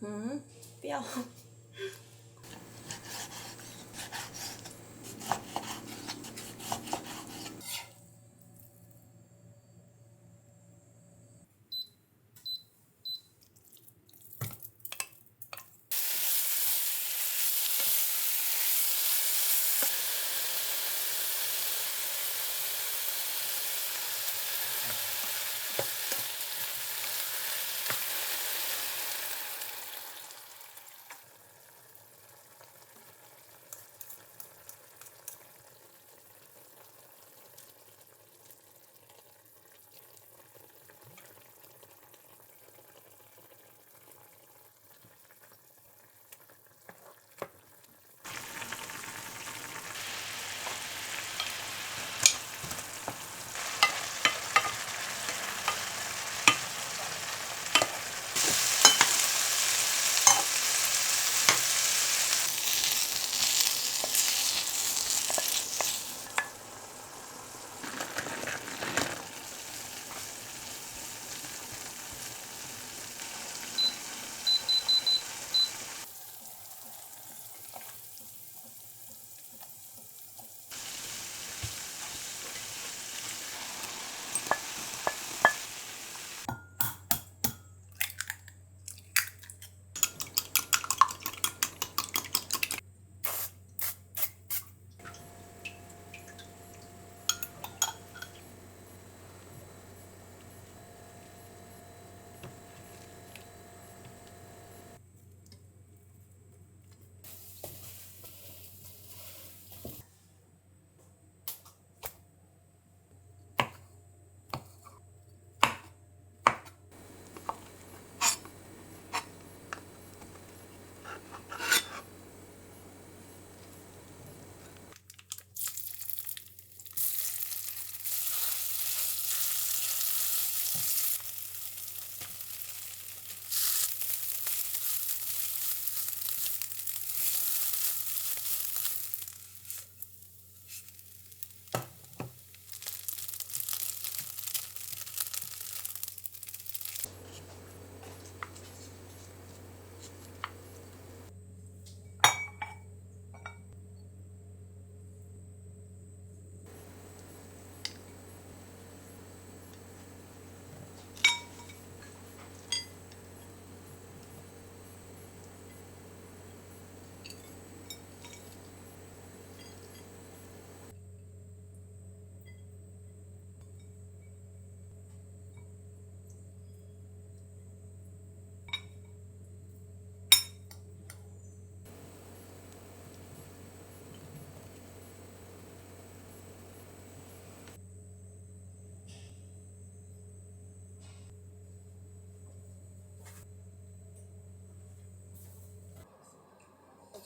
嗯不要。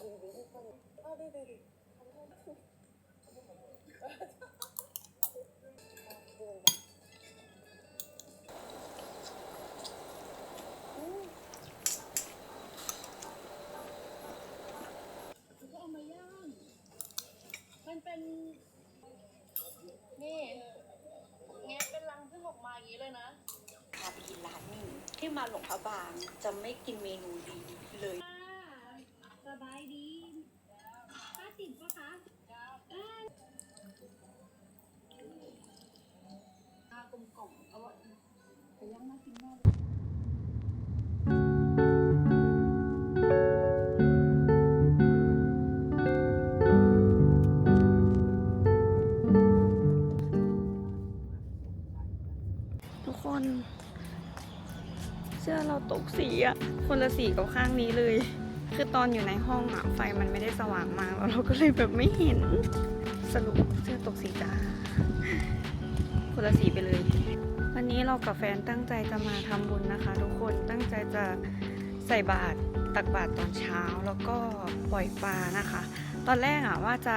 ก็เอามาย่างมันเป็นนี่แงะเป็นรังพึ่งออกมาอย่างนี้เลยนะ พาไปกินร้านหนึ่งที่มาหลวงพระบางจะไม่กินเมนูดีเลยส สีกับข้างนี้เลย คือตอนอยู่ในห้องอะไฟมันไม่ได้สว่างมากแล้วเราก็เลยแบบไม่เห็น สรุปเสื้อตกสีจ้าคนละสีไปเลย วันนี้เรากับแฟนตั้งใจจะมาทำบุญนะคะ ทุกคนตั้งใจจะใส่บาตรตักบาตรตอนเช้าแล้วก็ปล่อยปลานะคะ ตอนแรกอะว่าจะ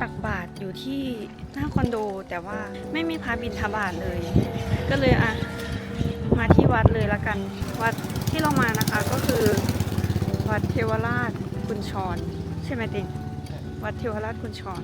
ตักบาตรอยู่ที่หน้าคอนโด แต่ว่าไม่มีพระบิณฑบาตเลย ก็เลยอะมาที่วัดเลยละกันวัด ที่เรามานะคะก็คือวัดเทวราชคุณชรใช่ไหมติงวัดเทวราชคุณชร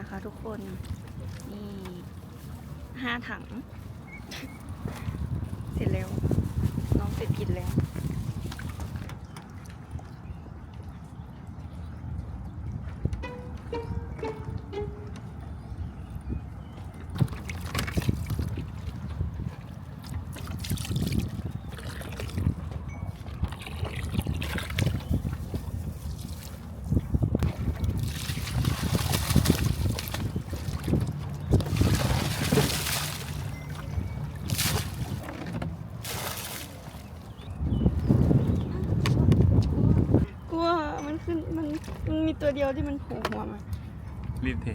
นะคะทุกคน นี่ห้าถัง ที่มันผูกหัวมารีบเท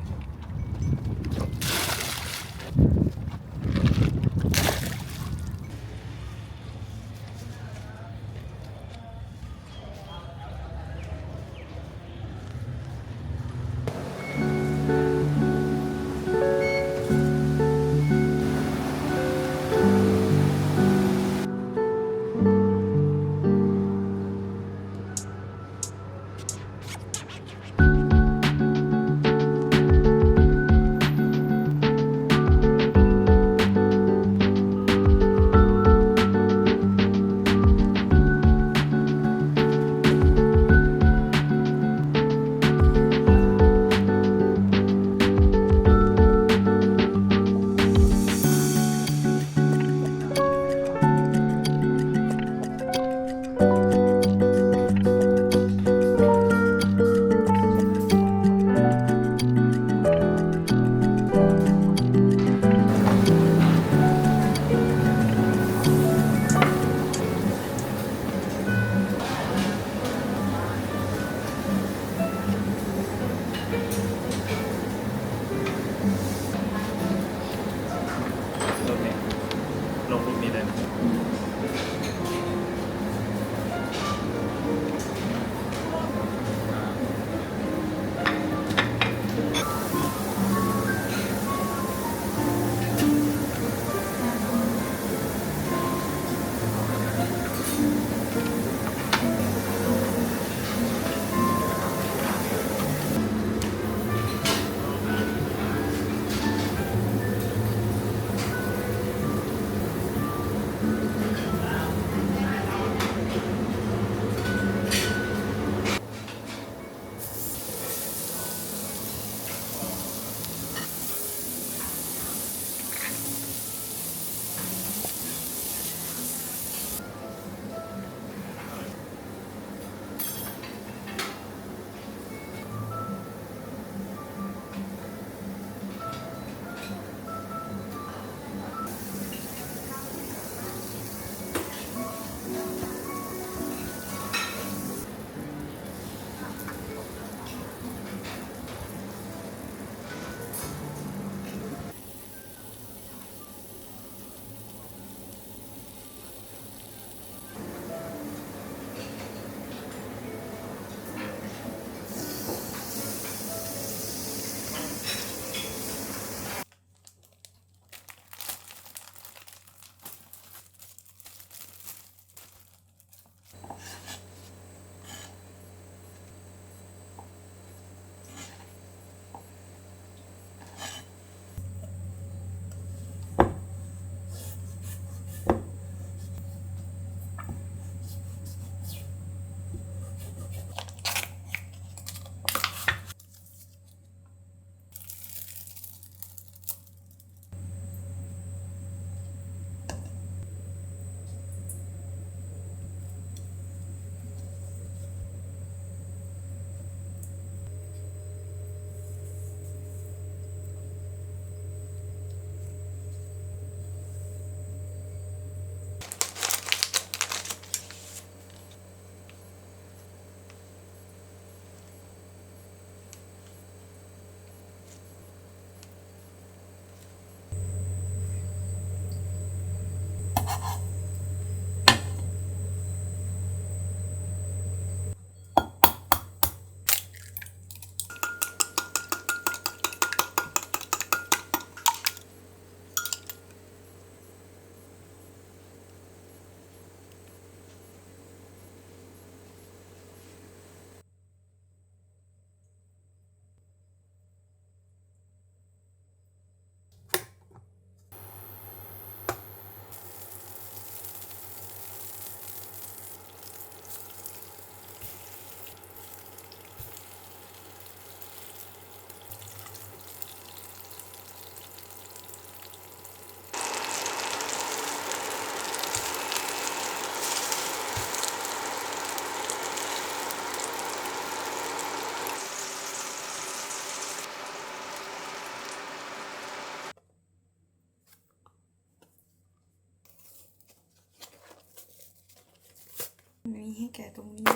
ให้แก่ตรงนี้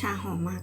ชาหอมมาก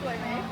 สวยไหม